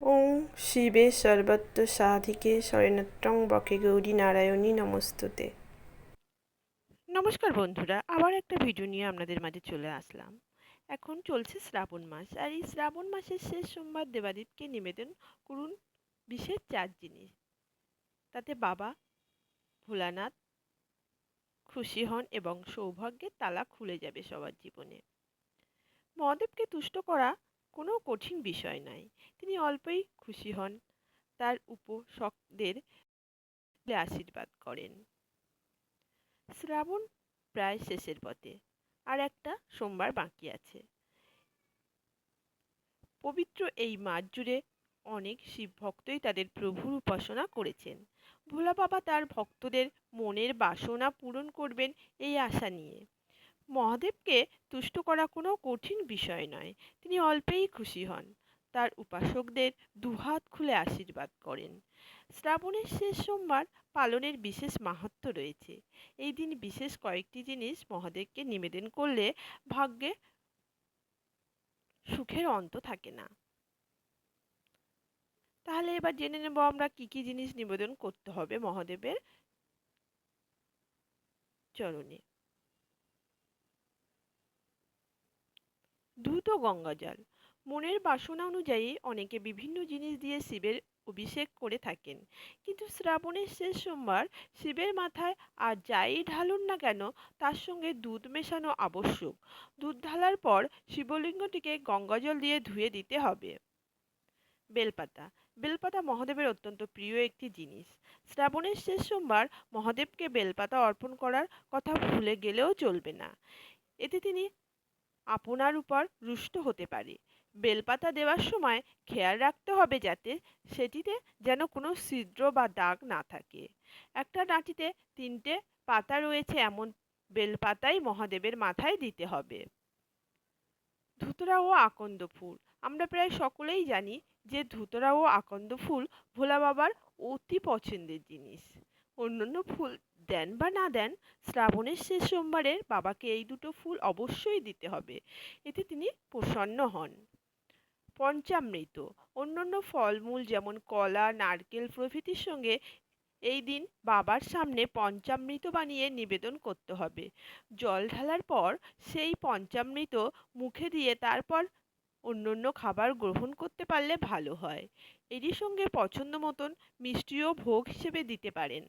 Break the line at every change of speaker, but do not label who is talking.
ওং শিবে সর্বত্র সাধিকে শরণত্রং বকে গৌরী নারায়ণী নমস্তুতে।
নমস্কার বন্ধুরা, আবার একটা ভিডিও নিয়ে আপনাদের মাঝে চলে আসলাম। এখন চলছে শ্রাবণ মাস, আর এই শ্রাবণ মাসের শেষ সোমবার দেবাদীপকে নিবেদন করুন বিশেষ চার জিনিস। তাতে বাবা ভোলানাথ খুশি হন এবং সৌভাগ্যের তালা খুলে যাবে সবার জীবনে। মহাদেবকে তুষ্ট করা কোনো কঠিন বিষয় নয় তিনি অল্পই খুশি হন। তার উপাসকদের আশীর্বাদ করেন। শ্রাবণ প্রায় শেষের পথে। আর একটা সোমবার বাকি আছে। পবিত্র এই মাস জুড়ে অনেক শিব ভক্তই তাদের প্রভুর উপাসনা করেছেন। ভোলা বাবা তার ভক্তদের মনের বাসনা পূরণ করবেন এই আশা নিয়ে। মহাদেবকে তুষ্ট করা কোনো কঠিন বিষয় নয়। তিনি অল্পেই খুশি হন। তার উপাসকদের দুহাত খুলে আশীর্বাদ করেন। শ্রাবণের শেষ সোমবার পালনের বিশেষ মাহাত্ম রয়েছে। এই দিন বিশেষ কয়েকটি জিনিস মহাদেবকে নিবেদন করলে ভাগ্যে সুখের অন্ত থাকে না। তাহলে এবার জেনে নেব আমরা কি কি জিনিস নিবেদন করতে হবে মহাদেবের চরণে। দুধ ও গঙ্গা জল। মনের বাসনা অনুযায়ী অনেকে বিভিন্ন জিনিস দিয়ে শিবের অভিষেক করে থাকেন। কিন্তু শ্রাবণের শেষ সোমবার শিবের মাথায় আর যাই ঢালুন না কেন, তার সঙ্গে দুধ মেশানো আবশ্যক। দুধ ঢালার পর শিবলিঙ্গটিকে গঙ্গাজল দিয়ে ধুয়ে দিতে হবে। বেলপাতা। বেলপাতা মহাদেবের অত্যন্ত প্রিয় একটি জিনিস। শ্রাবণের শেষ সোমবার মহাদেবকে বেলপাতা অর্পণ করার কথা ভুলে গেলেও চলবে না। এতে তিনি আপনার উপর রুষ্ট হতে পারে। বেলপাতা দেওয়ার সময় খেয়াল রাখতে হবে যাতে সেটিতে যেন কোনো ছিদ্র বা দাগ না থাকে। একটা ডাঁটিতে তিনটে পাতা রয়েছে এমন বেলপাতাই মহাদেবের মাথায় দিতে হবে। ধুতরা ও আকন্দ ফুল। আমরা প্রায় সকলেই জানি যে ধুতরা ও আকন্দ ফুল ভোলা বাবার অতি পছন্দের জিনিস। অন্যান্য ফুল দেন বা না দেন, শ্রাবণের শেষ সোমবারে বাবাকে এই দুটো ফুল অবশ্যই দিতে হবে। এতে তিনি প্রসন্ন হন। পঞ্চামৃত। অন্যান্য ফলমূল যেমন কলা, নারকেল প্রভৃতির সঙ্গে এই দিন বাবার সামনে পঞ্চামৃত বানিয়ে নিবেদন করতে হবে। জল ঢালার পর সেই পঞ্চামৃত মুখে দিয়ে তারপর অন্যান্য খাবার গ্রহণ করতে পারলে ভালো হয়। এরই সঙ্গে পছন্দ মতন মিষ্টিও ভোগ হিসেবে দিতে পারেন।